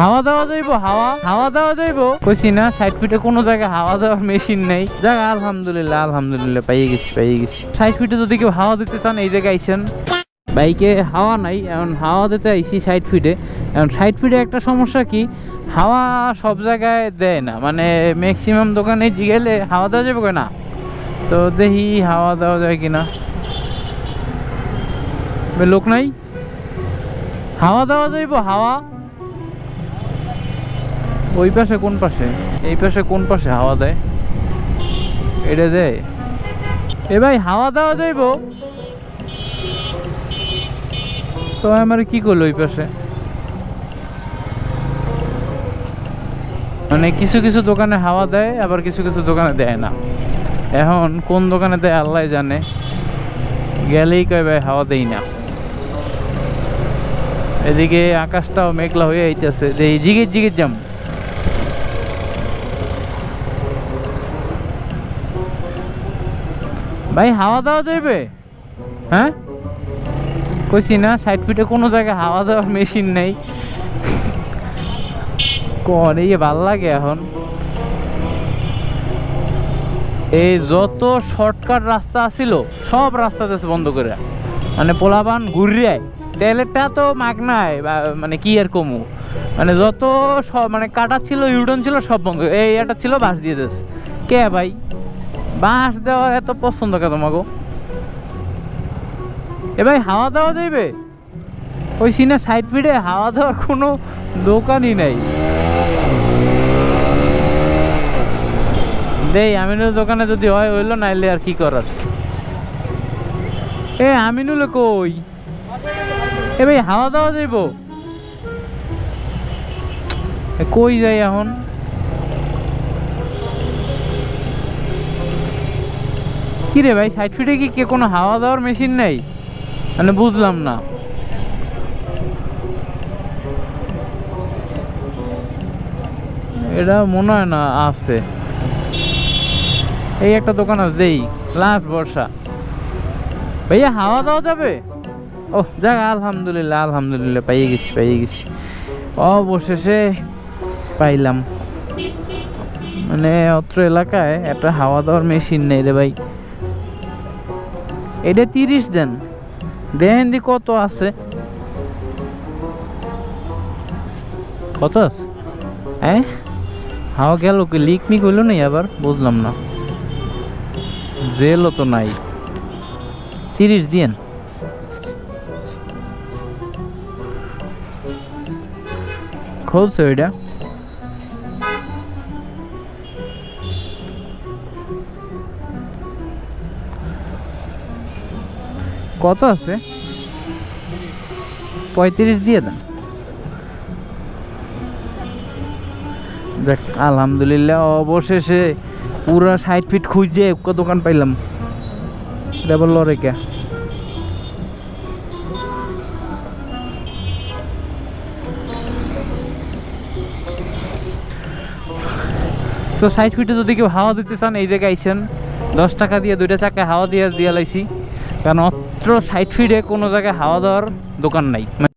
হাওয়া দেওয়া যাইব, হাওয়া? হাওয়া দেওয়া যাইব? কইছি না সাইড ফিটে কোনো জায়গায় হাওয়া দেওয়ার মেশিন নেই। যাক, আলহামদুলিল্লাহ আলহামদুলিল্লাহ, পাইয়ে গেছি পাইয়ে গেছি। সাইড ফিটে যদি কেউ হাওয়া দিতে চান, এই জায়গায় আইসেন। বাইকে হাওয়া নাই, এখন হাওয়া দিতে আইসি সাইড ফিটে এখন সাইড ফিটে একটা সমস্যা কি, হাওয়া সব জায়গায় দেয় না। মানে ম্যাক্সিমাম দোকানে গেলে হাওয়া দেওয়া যাবে না? তো দেখি হাওয়া দেওয়া যায় কিনা। লোক নাই? হাওয়া দেওয়া যাইব, হাওয়া? ওই পাশে কোন পাশে? এই পাশে কোন পাশে হাওয়া দেয়? এটা দেয়? এ ভাই, হাওয়া দেওয়া যাইব। তো আমার কি করল ওই পাশে? মানে কিছু কিছু দোকানে হাওয়া দেয়, আবার কিছু কিছু দোকানে দেয় না। এখন কোন দোকানে দেয় আল্লাহ জানে। গেলেই কয় ভাই, হাওয়া দেই না। এদিকে আকাশটাও মেঘলা হয়ে আইতেছে। যে জিগির জিগির যাম ভাই, হাওয়া দেওয়া যাবে হ্যাঁ? কইছি না সাইড ফিটে কোনো জায়গায় হাওয়া দেওয়ার মেশিন নেই। কন এই ভালো লাগে এখন। এই যত শর্টকাট রাস্তা আছিল, সব রাস্তাতে বন্ধ করে। মানে পোলাবান ঘুরিয়ে তেলেরটা তো মাগনায় মানে কি আর কমু? মানে যত সব মানে কাটা ছিল, ইউডন ছিল, সব বন্ধ। এই এটা ছিল, বাঁশ দিয়ে দেশ কে ভাই? বাঁশ দেওয়া এত পছন্দ কে তোমাকে এ ভাই, হাওয়া দেওয়া যাইবে? ওই সিনা সাইড পিডে হাওয়া দেওয়ার কোনো দোকানই নাই। দেই আমিনুল দোকানে যদি হয়, হইল নাইলে আর কি করার? এ, আমিনুল কই? এ ভাই, হাওয়া দেওয়া যাইব? কই যাই এখন? কি রে ভাই সাইড ফিটে কি কে কোনো হাওয়া দেওয়ার মেশিন নেই? মানে বুঝলাম না। এটা মনে হয় না আছে। এই একটা দোকান আছে, দেই লাস্ট বর্ষা। ভাইয়া, হাওয়া দেওয়া যাবে? ও যাক, আলহামদুলিল্লাহ আলহামদুলিল্লাহ, পাইয়ে গেছি পাইয়ে গেছি। অবশেষে পাইলাম। মানে অত্র এলাকায় একটা হাওয়া দেওয়ার মেশিন নেই রে ভাই। এটা তিরিশ দেন। দেখেন দি কত আছে? কত আছে? হ্যাঁ? হাওয়া গেল কি? লিক মিক হইল নাই আবার? বুঝলাম না। জেলও তো নাই। তিরিশ দিন খুলছে ওইটা। কত আছে? পঁয়ত্রিশ দিয়ে দেন। দেখ, আলহামদুলিল্লাহ অবশেষে পুরো ষাট ফিট খুঁজে দোকান পাইলাম। এটা বলল রেখে তো ষাট ফিটে যদি কেউ হাওয়া দিতে চান, এই জায়গায় আইসেন। দশ টাকা দিয়ে, দুইটা চাকায় হাওয়া দিয়ে দিয়ে লাইছি। কারণ অত্র ষাট ফিটে কোনো জায়গায় হাওয়া দেওয়ার দোকান নাই।